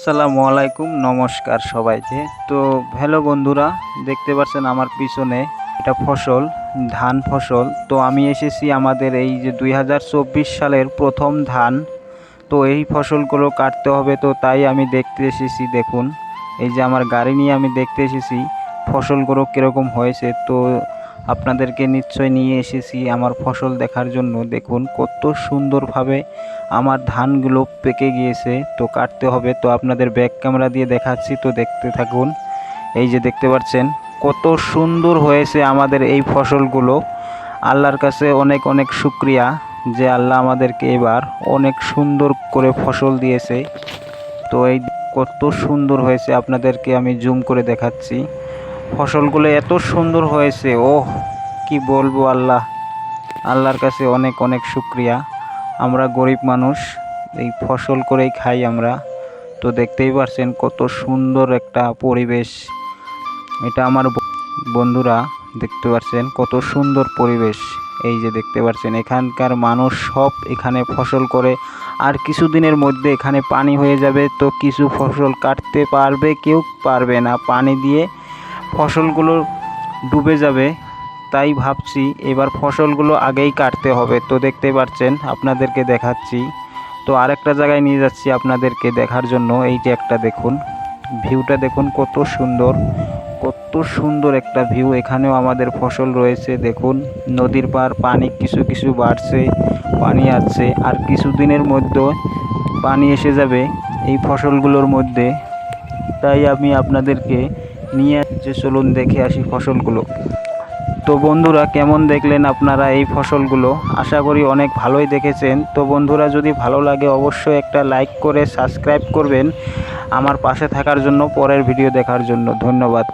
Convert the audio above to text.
আসসালামু আলাইকুম, নমস্কার সবাইকে। তো হ্যালো বন্ধুরা, দেখতে পাচ্ছেন আমার পিছনে এটা ফসল, ধান ফসল। তো আমি এসেছি আমাদের এই যে দুই হাজার চব্বিশ সালের প্রথম ধান। তো এই ফসলগুলো কাটতে হবে, তো তাই আমি দেখতে এসেছি, দেখুন। এই যে আমার গাড়ি নিয়ে আমি দেখতে এসেছি, ফসলগুলো কীরকম হয়েছে। তো আপনাদেরকে নিশ্চয় নিয়ে এসেছি আমার ফসল দেখার জন্য। দেখুন, কত সুন্দরভাবে আমার ধানগুলো পেকে গিয়েছে। তো কাটতে হবে, তো আপনাদের ব্যাক ক্যামেরা দিয়ে দেখাচ্ছি। তো দেখতে থাকুন, এই যে দেখতে পাচ্ছেন, কত সুন্দর হয়েছে আমাদের এই ফসলগুলো। আল্লাহর কাছে অনেক অনেক শুক্রিয়া যে আল্লাহ আমাদেরকে এবার অনেক সুন্দর করে ফসল দিয়েছে। তো এই কত সুন্দর হয়েছে, আপনাদেরকে আমি জুম করে দেখাচ্ছি। ফসলগুলো এত সুন্দর হয়েছে ও কি বলব আল্লাহ? আল্লাহর কাছে অনেক অনেক শুক্রিয়া। আমরা গরিব মানুষ, এই ফসল করেই খাই আমরা। তো দেখতেই পারছেন কত সুন্দর একটা পরিবেশ। এটা আমার বন্ধুরা, দেখতে পাচ্ছেন কত সুন্দর পরিবেশ। এই যে দেখতে পাচ্ছেন এখানকার মানুষ সব এখানে ফসল করে। আর কিছুদিনের মধ্যে এখানে পানি হয়ে যাবে, তো কিছু ফসল কাটতে পারবে, কেউ পারবে না। পানি দিয়ে ফসলগুলো ডুবে যাবে। তাই ভাবছি এবার ফসলগুলো আগেই কাটতে হবে। তো দেখতে পাচ্ছেন, আপনাদেরকে দেখাচ্ছি। তো আরেকটা জায়গায় নিয়ে যাচ্ছি আপনাদেরকে দেখার জন্য। এই যে একটা দেখুন, ভিউটা দেখুন কত সুন্দর কত সুন্দর একটা ভিউ। এখানেও আমাদের ফসল রয়েছে, দেখুন। নদীর পার পানি কিছু কিছু বাড়ছে, পানি আছে আর কিছুদিনের মধ্যে পানি এসে যাবে এই ফসলগুলোর মধ্যে। তাই আমি আপনাদেরকে নিয়ে যে চলুন দেখে আসি ফসলগুলো। তো বন্ধুরা, কেমন দেখলেন আপনারা এই ফসলগুলো? আশা করি অনেক ভালোই দেখেছেন। তো বন্ধুরা, যদি ভালো লাগে অবশ্যই একটা লাইক করে সাবস্ক্রাইব করবেন আমার পাশে থাকার জন্য, পরের ভিডিও দেখার জন্য। ধন্যবাদ।